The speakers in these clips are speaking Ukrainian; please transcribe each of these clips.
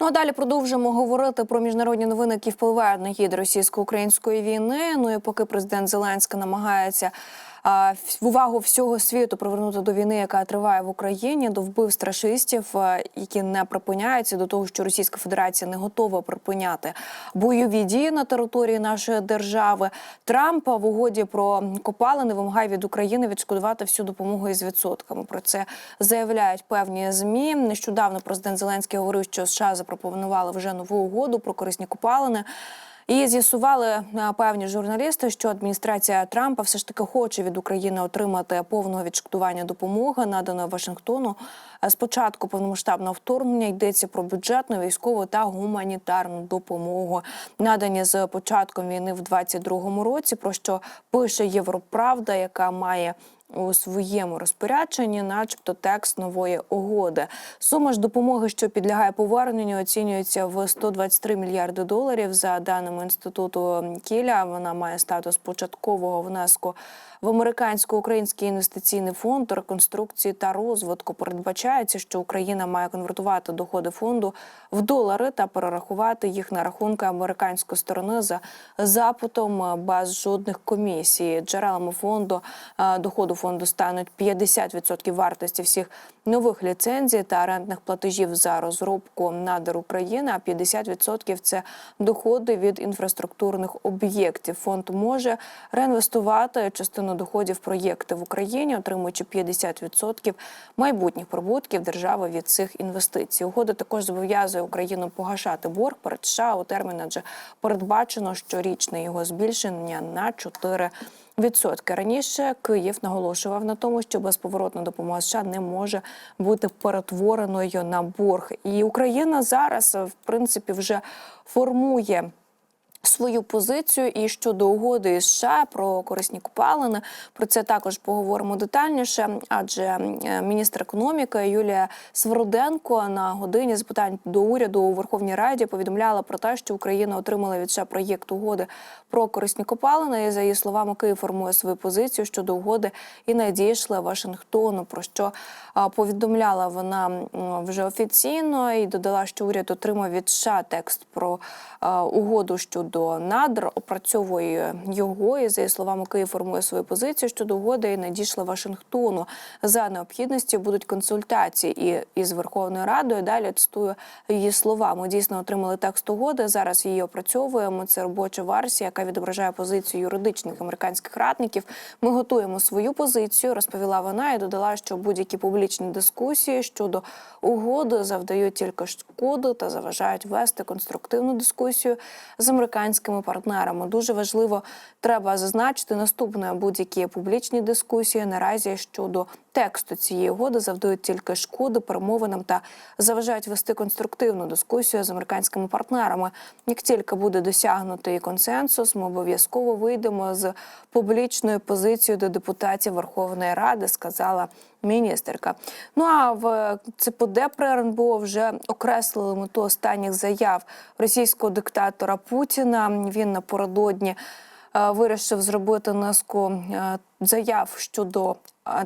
Ну а далі продовжимо говорити про міжнародні новини, які впливають на гід російсько-української війни. Ну і поки президент Зеленський намагається увагу всього світу привернути до війни, яка триває в Україні, до вбивств рашистів, які не припиняються, до того, що Російська Федерація не готова припиняти бойові дії на території нашої держави. Трамп в угоді про копалини вимагає від України відшкодувати всю допомогу із відсотками. Про це заявляють певні змі. Нещодавно президент Зеленський говорив, що США запропонували вже нову угоду про корисні копалини. І з'ясували е, певні журналісти, що адміністрація Трампа все ж таки хоче від України отримати повного відшкодування допомоги, наданої Вашингтону. Е, Спочатку повномасштабного вторгнення йдеться про бюджетну, військову та гуманітарну допомогу, надані з початком війни в 22-му році. Про що пише Європравда, яка має у своєму розпорядженні, начебто, текст нової угоди. Сума ж допомоги, що підлягає поверненню, оцінюється в 123 мільярди доларів. За даними інституту Кіля, вона має статус початкового внеску в американсько-український інвестиційний фонд реконструкції та розвитку. Передбачається, що Україна має конвертувати доходи фонду в долари та перерахувати їх на рахунки американської сторони за запитом без жодних комісій. Джерелами фонду е, доходу фонду стануть 50% вартості всіх нових ліцензій та орендних платежів за розробку надр України. А 50% – це доходи від інфраструктурних об'єктів. Фонд може реінвестувати частину доходів проєкти в Україні, отримуючи 50% майбутніх прибутків держави від цих інвестицій. Угода також зобов'язує Україну погашати борг перед США у термін, адже передбачено щорічне його збільшення на 4 Відсотки раніше Київ наголошував на тому, що безповоротна допомога США не може бути перетвореною на борг, і Україна зараз в принципі вже формує. Свою позицію і щодо угоди із США про корисні купалини. Про це також поговоримо детальніше. Адже е, міністр економіки Юлія Свироденко на годині запитань до уряду у Верховній Раді повідомляла про те, що Україна отримала від США проєкт угоди про корисні копалини. І за її словами, Київ формує свою позицію щодо угоди і надійшли Вашингтону. Про що повідомляла вона вже офіційно і додала, що уряд отримав від США текст про угоду щодо надр, опрацьовує його і за її словами, Київ формує свою позицію щодо угоди і надійшла Вашингтону. За необхідності будуть консультації і із Верховною Радою. Далі цитую її слова. Ми дійсно отримали текст угоди. Зараз її опрацьовуємо. Це робоча версія, яка відображає позицію юридичних американських радників. Ми готуємо свою позицію, розповіла вона і додала, що будь-які публічні дискусії щодо угоди завдають тільки шкоди та заважають вести конструктивну дискусію з американськими партнерами. Дуже важливо треба зазначити наступне будь-які публічні дискусії наразі щодо тексту цієї угоди завдають тільки шкоди перемовинам та заважають вести конструктивну дискусію з американськими партнерами. Як тільки буде досягнутий консенсус, ми обов'язково вийдемо з публічною позицією до депутатів Верховної Ради, сказала міністерка. Ну а в ЦПД при РНБО вже окреслили мету останніх заяв російського диктатора Путіна. Він напередодні е, вирішив зробити низку е, заяв щодо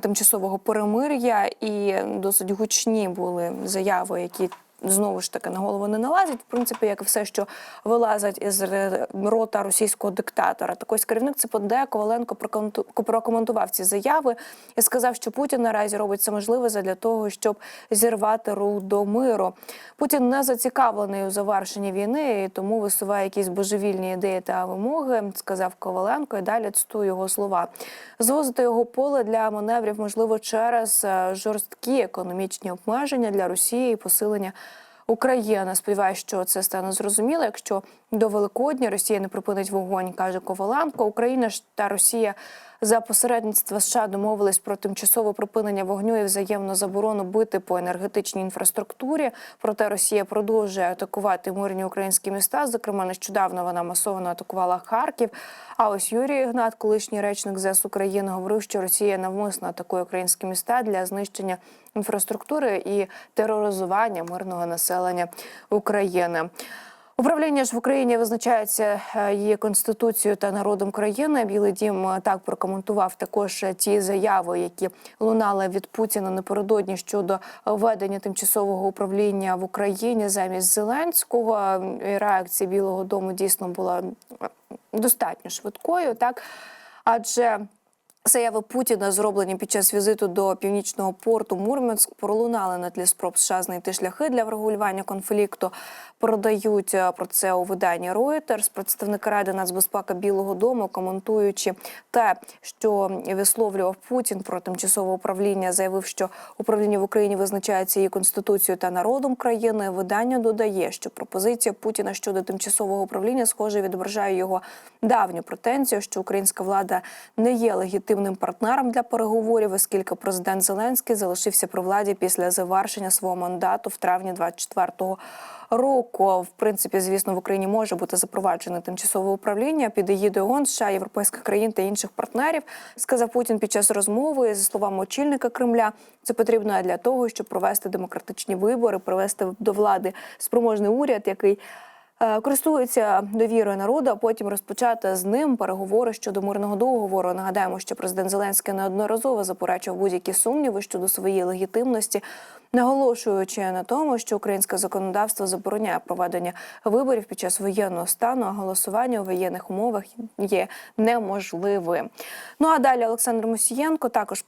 тимчасового перемир'я, і досить гучні були заяви, які. Знову ж таки на голову не налазять, в принципі, як і все, що вилазить із рота російського диктатора. Так ось керівник ЦПД Коваленко прокоменту- прокоментував ці заяви і сказав, що Путін наразі робить все можливе для того, щоб зірвати рух до миру. Путін не зацікавлений у завершенні війни, і тому висуває якісь божевільні ідеї та вимоги, сказав Коваленко. І далі цитую його слова. Звозити його поле для маневрів можливо через е, жорсткі економічні обмеження для Росії і посилення. України. Сподіваюся, що це стане зрозуміло. Якщо до Великодня Росія не припинить вогонь, каже Коваленко. Україна ж та Росія за посередництва США домовились про тимчасове припинення вогню і взаємну заборону бити по енергетичній інфраструктурі. Проте Росія продовжує атакувати мирні українські міста. Зокрема, нещодавно вона масово атакувала Харків. А ось Юрій Ігнат, колишній речник ЗС України, говорив, що Росія навмисно атакує українські міста для знищення інфраструктури і тероризування мирного населення України. Управління ж в Україні визначається е, її конституцією та народом країни. Білий дім е, так прокоментував також е, ті заяви, які лунали від Путіна напередодні щодо введення тимчасового управління в Україні замість Зеленського. Реакція Білого Дому дійсно була достатньо швидкою, так адже. Заяви Путіна, зроблені під час візиту до північного порту Мурманськ, пролунали на тлі спроб США знайти шляхи для врегулювання конфлікту. Продають е, про це у виданні Reuters. Представники Ради нацбезпеки Білого Дому, коментуючи те, що висловлював Путін про тимчасове управління, заявив, що управління в Україні визначається її конституцією та народом країни. Видання додає, що пропозиція Путіна щодо тимчасового управління схоже відображає його давню претензію, що українська влада не є легітимним партнером для переговорів, оскільки президент Зеленський залишився при владі після завершення свого мандату в травні 24-го року. В принципі, звісно, в Україні може бути запроваджене тимчасове управління під егідою ООН, США, європейських країн та інших партнерів. Сказав Путін під час розмови за словами очільника Кремля. Це потрібно для того, щоб провести демократичні вибори, привести до влади спроможний уряд, який е, користується довірою народу, а потім розпочати з ним переговори щодо мирного договору. Нагадаємо, що президент Зеленський неодноразово заперечував будь-які сумніви щодо своєї легітимності, наголошуючи на тому, що українське законодавство забороняє проведення виборів під час воєнного стану, а голосування у воєнних умовах є неможливим. Ну а далі Олександр Мусієнко також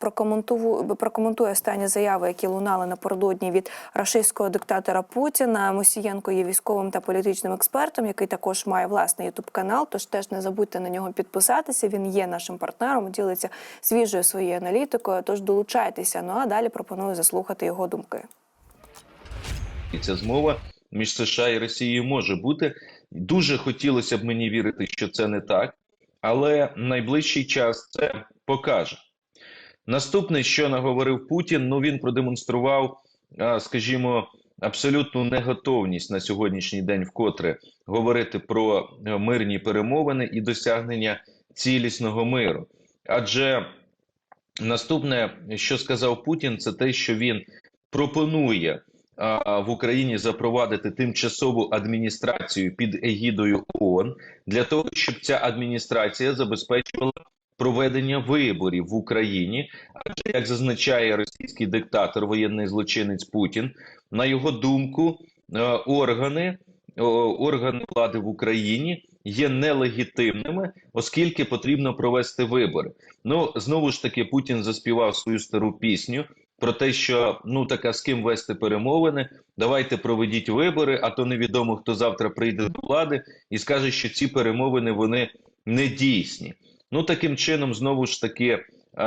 прокоментує останні заяви, які лунали напередодні від рашистського диктатора Путіна. Мусієнко є військовим та політичним експертом, який також має власний ютуб канал. Тож теж не забудьте на нього підписатися. Він є нашим партнером, ділиться свіжою своєю аналітикою. Тож долучайтеся. Ну а далі пропоную заслухати його думки. І ця змова між США і Росією може бути. Дуже хотілося б мені вірити, що це не так, але найближчий час це покаже. Наступне, що наговорив Путін, ну він продемонстрував, скажімо, абсолютну неготовність на сьогоднішній день вкотре говорити про е, мирні перемовини і досягнення цілісного миру. Адже наступне, що сказав Путін, це те, що він пропонує в Україні запровадити тимчасову адміністрацію під егідою ООН для того, щоб ця адміністрація забезпечувала проведення виборів в Україні. Адже як зазначає російський диктатор, воєнний злочинець Путін, на його думку, е, органи, органи влади в Україні є нелегітимними, оскільки потрібно провести вибори. Ну знову ж таки, Путін заспівав свою стару пісню про те, що ну така з ким вести перемовини. Давайте проведіть вибори, а то невідомо хто завтра прийде до влади і скаже, що ці перемовини вони не дійсні. Ну таким чином, знову ж таки,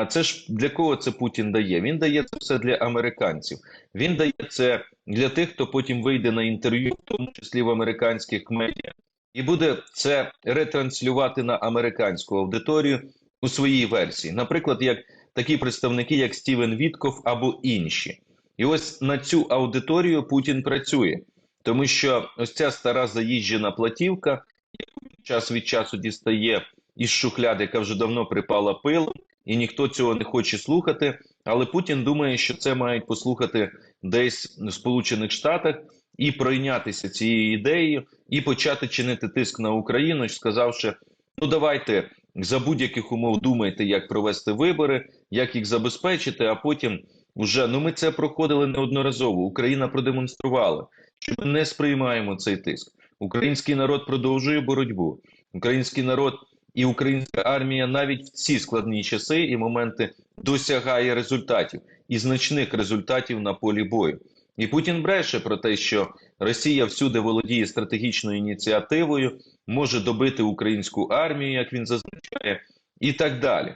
це ж для кого це Путін дає? Він дає це все для американців. Він дає це для тих, хто потім вийде на інтерв'ю, в тому числі в американських медіа, і буде це ретранслювати на американську аудиторію у своїй версії. Наприклад, як такі представники, як Стівен Вітков або інші. І ось на цю аудиторію Путін працює, тому що ось ця стара заїжджена платівка, яку час від часу дістає із шухляд, яка вже давно припала пилом, і ніхто цього не хоче слухати. Але Путін думає, що це мають послухати десь в Сполучених Штатах і пройнятися цією ідеєю, і почати чинити тиск на Україну, сказавши: ну давайте за будь-яких умов думайте, як провести вибори, як їх забезпечити, а потім вже ну ми це проходили неодноразово. Україна продемонструвала, що ми не сприймаємо цей тиск. Український народ продовжує боротьбу. Український народ і українська армія навіть в ці складні часи і моменти досягає результатів і значних результатів на полі бою. І Путін бреше про те, що Росія всюди володіє стратегічною ініціативою, може добити українську армію, як він зазначає, і так далі.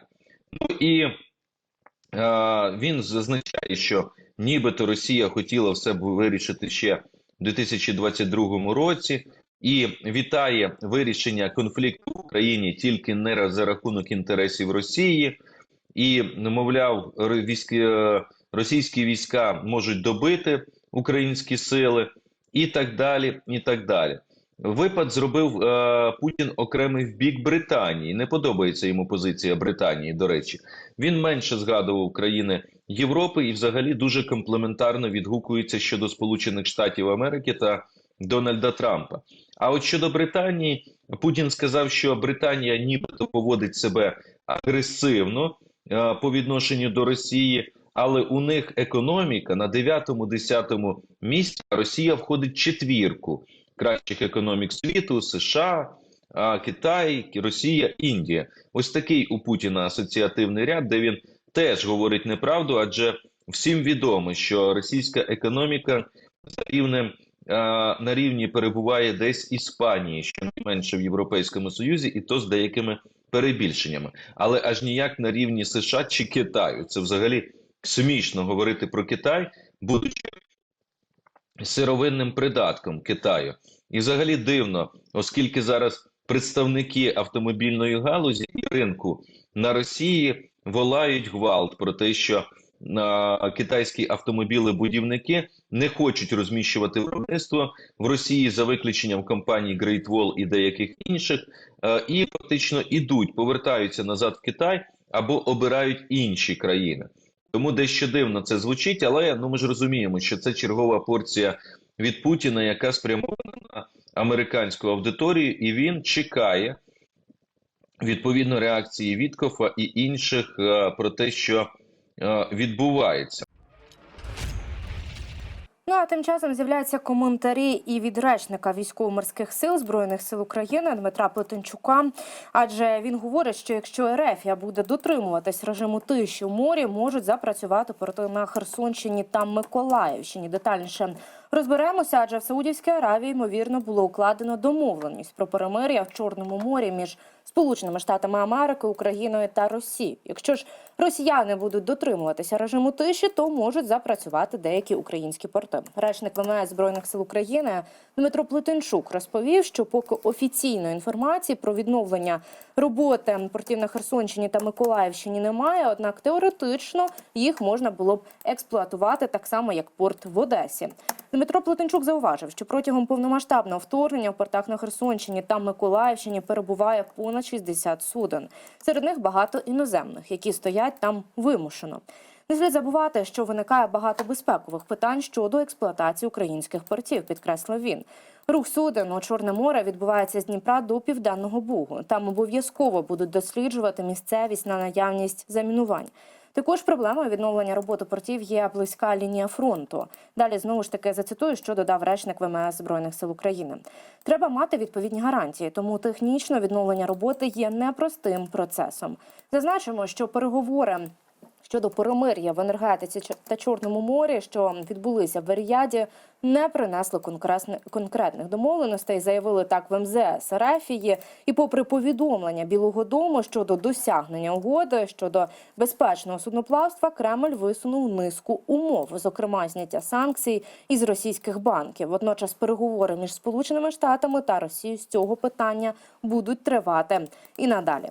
Ну і е, він зазначає, що нібито Росія хотіла все вирішити ще в 2022 році, і вітає вирішення конфлікту в Україні тільки не за рахунок інтересів Росії, і мовляв, військи, російські війська можуть добити українські сили, і так далі. І так далі. Випад зробив е, Путін окремий в бік Британії. Не подобається йому позиція Британії. До речі, він менше згадував країни Європи і, взагалі, дуже комплементарно відгукується щодо Сполучених Штатів Америки та Дональда Трампа. А от щодо Британії, Путін сказав, що Британія нібито поводить себе агресивно е, по відношенню до Росії, але у них економіка на 9-10 місці. Росія входить четвірку кращих економік світу: США, Китай, Росія, Індія. Ось такий у Путіна асоціативний ряд, де він теж говорить неправду, адже всім відомо, що російська економіка за рівнем на рівні перебуває десь Іспанії, що найменше в Європейському Союзі, і то з деякими перебільшеннями, але аж ніяк на рівні США чи Китаю. Це взагалі смішно говорити про Китай, будучи сировинним придатком Китаю. І взагалі дивно, оскільки зараз представники автомобільної галузі і ринку на Росії волають гвалт про те, що китайські автомобілебудівники не хочуть розміщувати виробництво в Росії за виключенням компаній Great Wall і деяких інших, е, і фактично ідуть, повертаються назад в Китай або обирають інші країни. Тому дещо дивно це звучить, але ну ми ж розуміємо, що це чергова порція від Путіна, яка спрямована на американську аудиторію, і він чекає відповідно реакції Віткофа і інших е, про те, що відбувається. Ну а тим часом з'являються коментарі і від речника військово-морських сил збройних сил України Дмитра Плетенчука. Адже він говорить, що якщо Ерефія буде дотримуватись режиму тиші в морі, можуть запрацювати порти на Херсонщині та Миколаївщині. Детальніше розберемося, адже в Саудівській Аравії ймовірно було укладено домовленість про перемир'я в Чорному морі між Сполученими Штатами Америки, Україною та Росією. Якщо ж росіяни будуть дотримуватися режиму тиші, то можуть запрацювати деякі українські порти. Речник ВМС збройних сил України Дмитро Плетенчук розповів, що поки офіційної інформації про відновлення роботи портів на Херсонщині та Миколаївщині немає однак теоретично їх можна було б експлуатувати так само, як порт в Одесі. Дмитро Плетенчук зауважив, що протягом повномасштабного вторгнення в портах на Херсонщині та Миколаївщині перебуває понад 60 суден. Серед них багато іноземних, які стоять там вимушено. Не слід забувати, що виникає багато безпекових питань щодо експлуатації українських портів, підкреслив він. Рух суден у Чорне море відбувається з Дніпра до Південного Бугу. Там обов'язково будуть досліджувати місцевість на наявність замінувань. Також проблемою відновлення роботи портів є близька лінія фронту. Далі знову ж таки зацитую, що додав речник ВМС збройних сил України. Треба мати відповідні гарантії, тому технічно відновлення роботи є непростим процесом. Зазначимо, що переговори. Щодо перемир'я в енергетиці та Чорному морі, що відбулися в Ріяді, не принесли конкретних домовленостей, заявили так в МЗС Арафії. І попри повідомлення Білого Дому щодо досягнення угоди щодо безпечного судноплавства, Кремль висунув низку умов, зокрема зняття санкцій із російських банків. Водночас переговори між Сполученими Штатами та Росією з цього питання будуть тривати і надалі.